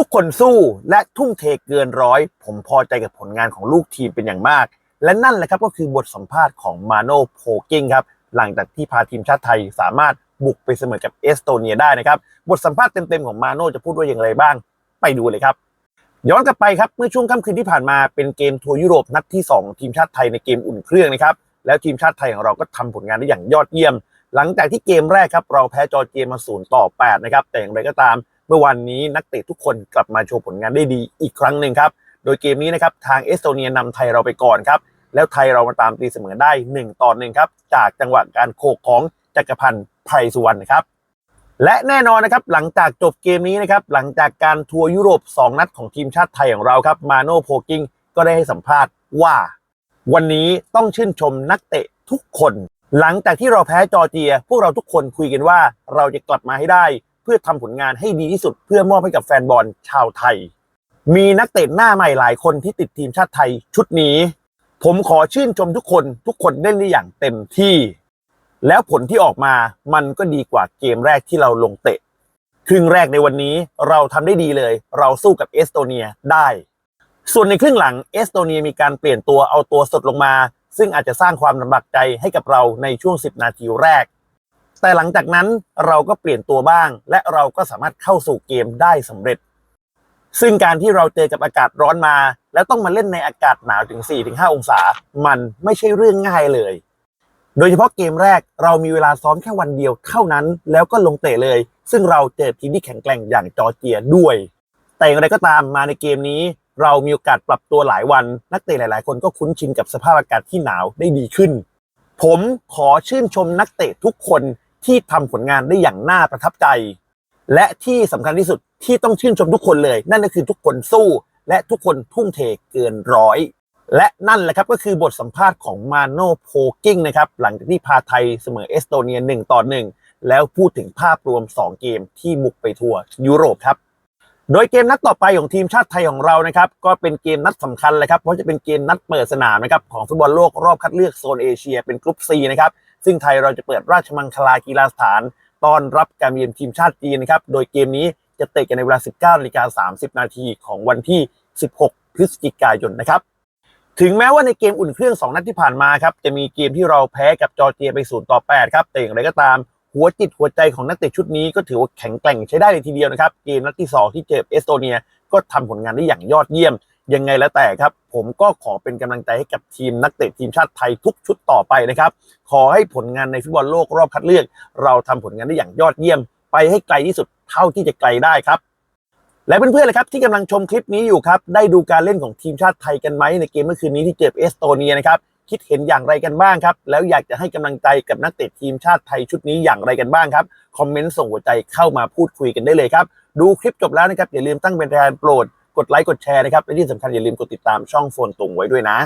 ทุกคนสู้และทุ่มเทเกินร้อย ผมพอใจกับผลงานของลูกทีมเป็นอย่างมาก และนั่นแหละครับก็คือบทสัมภาษณ์ของมาโนโพกิ้งครับหลังจากที่พาทีมชาติไทยสามารถบุกไปเสมอกับเอสโตเนียได้นะครับ บทสัมภาษณ์เต็มๆของมาโนจะพูดว่าอย่างไรบ้าง ไปดูเลยครับ ย้อนกลับไปครับ เมื่อช่วงค่ำคืนที่ผ่านมาเป็นเกมทัวร์ยุโรปนัดที่ 2 ทีมชาติไทยในเกมอุ่นเครื่องนะครับ แล้วทีมชาติไทยของเราก็ทำผลงานได้อย่างยอดเยี่ยม หลังจากที่เกมแรกครับเราแพ้จอร์เจียมาศูนย์ต่อ8นะครับแต่อย่างไรก็ตาม เมื่อวันนี้นักเตะทุกคนกลับมาโชว์ผลงานได้ดีอีกครั้งหนึ่งครับ โดยเกมนี้นะครับทางเอสโตเนียนำไทยเราไปก่อนครับ แล้วไทยเรามาตามตีเสมอได้ 1 ต่อหนึ่งครับ จากจังหวะการโขกของจักรพันธ์ไพรสุวรรณนครับ และแน่นอนนะครับหลังจากจบเกมนี้นะครับหลังจากการทัวร์ยุโรป 2 นัดของทีมชาติไทยของเราครับมาโนโพกิงก็ได้ให้สัมภาษณ์ว่า วันนี้ต้องชื่นชมนักเตะทุกคน หลังจากที่เราแพ้จอร์เจีย พวกเราทุกคนคุยกันว่าเราจะกลับมาให้ได้ พื่อทำผลงานให้ดีที่สุด เพื่อมอบให้กับแฟนบอลชาวไทย มีนักเตะหน้าใหม่หลายคนที่ติดทีมชาติไทยชุดนี้ ผมขอชื่นชมทุกคนทุกคนเล่นได้อย่างเต็มที่ แล้วผลที่ออกมามันก็ดีกว่าเกมแรกที่เราลงเตะครึ่งแรกในวันนี้เราทำได้ดีเลย เราสู้กับเอสโตเนียได้ ส่วนในครึ่งหลังเอสโตเนียมีการเปลี่ยนตัวเอาตัวสดลงมา ซึ่งอาจจะสร้างความลำบากใจให้กับเราในช่วง 10 นาทีแรก แต่หลังจากนั้นเราก็เปลี่ยนตัวบ้าง และเราก็สามารถเข้าสู่เกมได้สำเร็จ ซึ่งการที่เราเจอกับอากาศร้อนมา แล้วต้องมาเล่นในอากาศหนาวถึง 4-5 องศา มันไม่ใช่เรื่องง่ายเลย โดยเฉพาะเกมแรกเรามีเวลาซ้อมแค่วันเดียวเท่านั้น แล้วก็ลงเตะเลย ซึ่งเราเจอทีมที่แข็งแกร่งอย่างจอร์เจียด้วย แต่อย่างไรก็ตามมาในเกมนี้ เรามีโอกาสปรับตัวหลายวัน นักเตะหลาย ๆ คนก็คุ้นชินกับสภาพอากาศที่หนาวได้ดีขึ้น ผมขอชื่นชมนักเตะทุกคน ที่ทำผลงานได้อย่างน่าประทับใจ และที่สำคัญที่สุดที่ต้องชื่นชมทุกคนเลย นั่นก็คือทุกคนสู้ และทุกคนทุ่มเทเกินร้อย และนั่นแหละครับก็คือบทสัมภาษณ์ของมาโนโพกิ้งนะครับหลังจากที่พาไทยเสมอเอสโตเนีย1ต่อ1แล้วพูดถึงภาพรวม 2 เกมที่บุกไปทัวร์ยุโรปครับโดยเกมนัดต่อไปของทีมชาติไทยของเรานะครับก็เป็นเกมนัดสำคัญเลยครับเพราะจะเป็นเกมนัดเปิดสนามนะครับของฟุตบอลโลกรอบคัดเลือกโซนเอเชียเป็นกรุ๊ป C นะครับ ซึ่งไทยเราจะเปิดราชมังคลากีฬาสถานต้อนรับการเยือนทีมชาติจีนนะครับ โดยเกมนี้จะเตะกันในเวลา 19นาฬิกา30 นาทีของวันที่ 16 พฤศจิกายนนะครับ ถึงแม้ว่าในเกมอุ่นเครื่อง 2 นัดที่ผ่านมาครับ จะมีเกมที่เราแพ้กับจอร์เจียไป0ต่อ 8 ครับ แต่อย่างไรก็ตาม หัวจิตหัวใจของนักเตะชุดนี้ก็ถือว่าแข็งแกร่งใช้ได้เลยทีเดียวนะครับ เกมนัดที่ 2 ที่เจอเอสโตเนีย ก็ทำผลงานได้อย่างยอดเยี่ยม ยังไงแล้วแต่ครับ ผมก็ขอเป็นกำลังใจให้กับทีมนักเตะทีมชาติไทยทุกชุดต่อไปนะครับ ขอให้ผลงานในฟุตบอลโลกรอบคัดเลือก เราทำผลงานได้อย่างยอดเยี่ยม ไปให้ไกลที่สุดเท่าที่จะไกลได้ครับและเพื่อนๆเลยครับที่กำลังชมคลิปนี้อยู่ครับได้ดูการเล่นของทีมชาติไทยกันไหมในเกมเมื่อคืนนี้ที่เจอเอสโตเนียนะครับคิดเห็นอย่างไรกันบ้างครับ แล้วอยากจะให้กำลังใจกับนักเตะทีมชาติไทยชุดนี้อย่างไรกันบ้างครับ คอมเมนต์ส่งหัวใจเข้ามาพูดคุยกันได้เลยครับ ดูคลิปจบแล้วนะครับอย่าลืมตั้งเป็นแทนโปรด ดไลค์กดแชร์นะครับและที่สำคัญอย่าลืมกดติดตามช่องโฟนตุงไว้ด้วยนะ